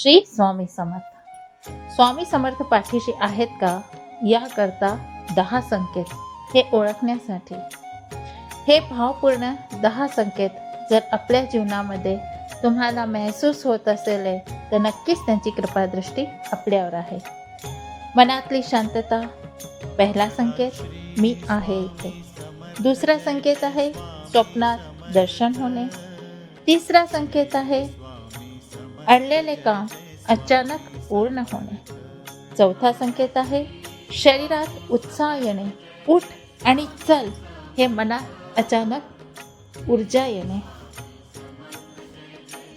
श्री स्वामी समर्थ. स्वामी समर्थ पाठीशी आहेत का? याकरता दहा संकेत हे ओळखण्यासाठी. हे भावपूर्ण दहा संकेत जर आपल्या जीवनामध्ये तुम्हाला महसूस होत असेल तर नक्कीच त्यांची कृपादृष्टी आपल्यावर आहे. मनातली शांतता पहिला संकेत मी आहे इथे. दुसरा संकेत आहे स्वप्नात दर्शन होणे. तिसरा संकेत आहे अडलेले काम अचानक पूर्ण होणे. चौथा संकेत आहे शरीरात उत्साह येणे उठ आणि चल हे मनात अचानक ऊर्जा येणे.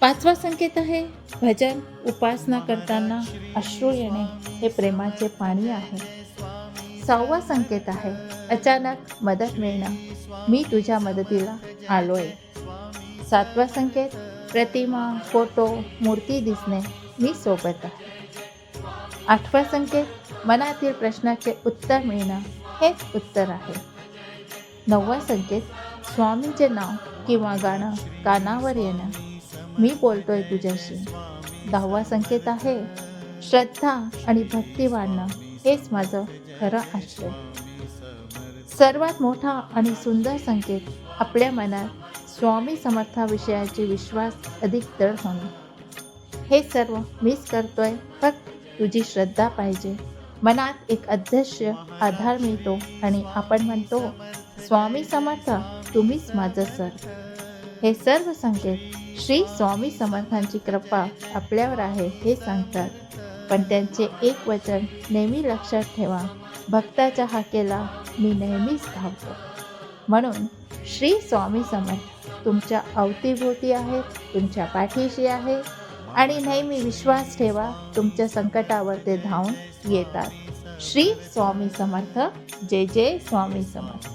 पाचवा संकेत आहे भजन उपासना करताना अश्रू येणे हे प्रेमाचे पाणी आहे. सहावा संकेत आहे अचानक मदत मिळणं. मी तुझ्या मदतीला आलोय. सातवा संकेत प्रतिमा फोटो मूर्ती दिसणे मी सोबत आहे. आठवा संकेत मनातील प्रश्नाचे उत्तर मिळणं हेच उत्तर आहे. नववा संकेत स्वामींचे नाव किंवा गाणं कानावर येणं. मी बोलतोय तुझ्याशी. दहावा संकेत आहे श्रद्धा आणि भक्ती वाढणं हेच माझं खरं आश्रय. सर्वात मोठा आणि सुंदर संकेत आपल्या मनात स्वामी समर्थाविषयाचे विश्वास अधिक दृढ होणे. हे सर्व मीच करतोय फक्त तुझी श्रद्धा पाहिजे. मनात एक अध्यक्ष आधार मिळतो आणि आपण म्हणतो स्वामी समर्थ तुम्हीच माझं सर. हे सर्व संकेत श्री स्वामी समर्थांची कृपा आपल्यावर आहे हे सांगतात. पण त्यांचे एक वचन नेहमी लक्षात ठेवा भक्ताच्या हाकेला मी नेहमीच धावतो. म्हणून श्री स्वामी समर्थ तुमच्या अवतीभोवती आहेत तुमच्या पाठीशी आहे. आणि नेहमी विश्वास ठेवा तुमच्या संकटावर ते धावून येतात. श्री स्वामी समर्थ. जय जय स्वामी समर्थ.